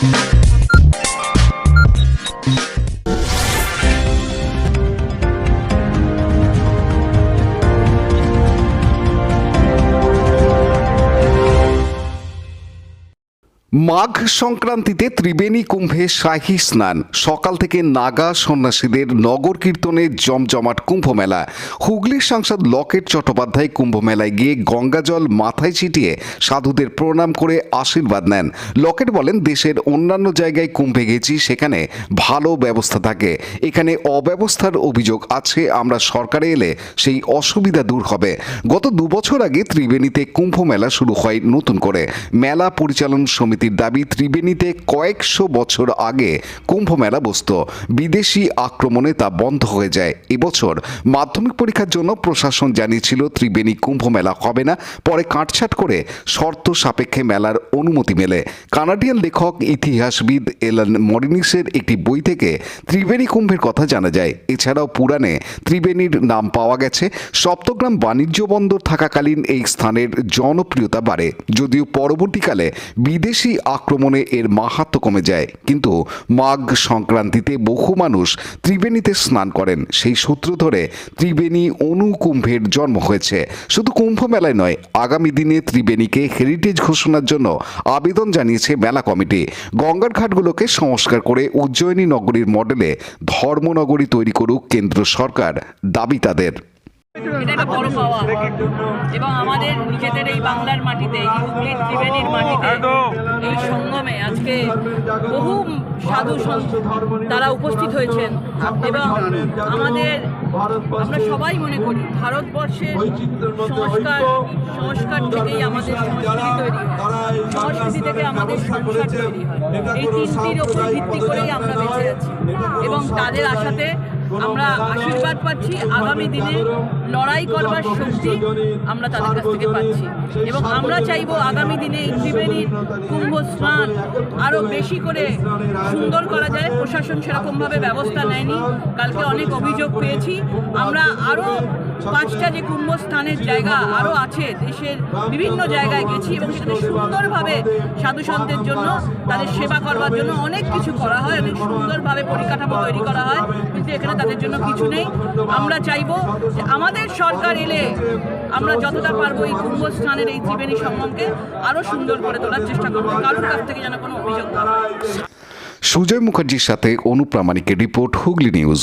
Thank you. মাঘ সংক্রান্তিতে ত্রিবেণী কুম্ভে শাহী স্নান। সকাল থেকে নাগা সন্ন্যাসীদের নগর কীর্তনে জমজমাট কুম্ভমেলা। হুগলির সাংসদ লকেট চট্টোপাধ্যায় কুম্ভ মেলায় গিয়ে গঙ্গাজল মাথায় ছিটিয়ে সাধুদের প্রণাম করে আশীর্বাদ নেন। লকেট বলেন, দেশের অন্যান্য জায়গায় কুম্ভে গেছি, সেখানে ভালো ব্যবস্থা থাকে। এখানে অব্যবস্থার অভিযোগ আছে, আমরা সরকারে এলে সেই অসুবিধা দূর হবে। গত দু বছর আগে ত্রিবেণীতে কুম্ভমেলা শুরু হয় নতুন করে। মেলা পরিচালন সমিতির দাবি ত্রিবেণীতে কয়েকশো বছর আগে কুম্ভ মেলা বসত। বিদেশি আক্রমণে তা বন্ধ হয়ে যায়। এবছর মাধ্যমিক পরীক্ষার জন্য প্রশাসন জানিয়েছিল ত্রিবেণী কুম্ভ মেলা হবে না। পরে কাটছাট করে শর্ত সাপেক্ষে মেলার অনুমতি মেলে। কানাডিয়ান লেখক, ইতিহাসবিদ এলান মরিনিসের একটি বই থেকে ত্রিবেণী কুম্ভের কথা জানা যায়। এছাড়াও পুরাণে ত্রিবেণীর নাম পাওয়া গেছে। সপ্তগ্রাম বাণিজ্য বন্দর থাকাকালীন এই স্থানের জনপ্রিয়তা বাড়ে। যদিও পরবর্তীকালে বিদেশি আক্রমণে এর মাহাত্ম কমে যায়। কিন্তু মাঘ সংক্রান্তিতে বহু মানুষ ত্রিবেণীতে স্নান করেন। সেই সূত্র ধরে ত্রিবেণী অনুকুম্ভের জন্ম হয়েছে। শুধু কুম্ভ মেলায় নয়, আগামী দিনে ত্রিবেণীকে হেরিটেজ ঘোষণার জন্য আবেদন জানিয়েছে মেলা কমিটি। গঙ্গার ঘাটগুলোকে সংস্কার করে উজ্জয়িনী নগরীর মডেলে ধর্মনগরী তৈরি করুক কেন্দ্র সরকার, দাবি তাদের। এটা একটা বড় পাওয়া। এবং আমাদের নিজেদের এই বাংলার মাটিতে হুগলির ত্রিবেণীর মাটিতে, এই সঙ্গমে আজকে বহু সাধু সন্ত তারা উপস্থিত হয়েছেন। এবং আমাদের, আমরা সবাই মনে করি, ভারতবর্ষের সংস্কার সংস্কার থেকেই আমাদের সংস্কৃতি তৈরি সংস্কৃতি থেকে আমাদের সংসার তৈরি হয়। এই তিনটির ওপর ভিত্তি করেই আমরা বেঁচে আছি। এবং তাদের আশাতে আমরা আশীর্বাদ পাচ্ছি আগামী দিনে লড়াই করবার শক্তি আমরা তাদের কাছ থেকে পাচ্ছি। এবং আমরা চাইব আগামী দিনে এই ত্রিবেণীর কুম্ভ স্নান আরও বেশি করে সুন্দর করা যায়। প্রশাসন সেরকমভাবে ব্যবস্থা নেয়নি। কালকে অনেক অভিযোগ পেয়েছি। আমরা আরও পাঁচটা যে কুম্ভ স্থানের জায়গা আরও আছে দেশের বিভিন্ন জায়গায় গেছি এবং সেখানে সুন্দরভাবে সাধু সন্তের জন্য তাদের সেবা করবার জন্য অনেক কিছু করা হয় অনেক সুন্দরভাবে পরিকাঠামো তৈরি করা হয়। কিন্তু এখানে তাদের জন্য কিছু নেই। আমরা চাইব যে আমাদের সরকার এলে আমরা যতটা পারব এই কুম্ভ স্থানের এই ত্রিবেণী সঙ্গমকে আরও সুন্দর করে তোলার চেষ্টা করব। কারোর কাছ থেকে যেন কোনো অভিযোগ সুজয় মুখার্জির সাথে অনুপ্রামাণিকের report Hooghly news.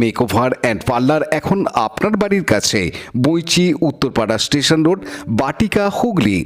Makeover and parlour এখন আপনার বাড়ির কাছে বইচি উত্তরপাড়া স্টেশন রোড বাটিকা হুগলি।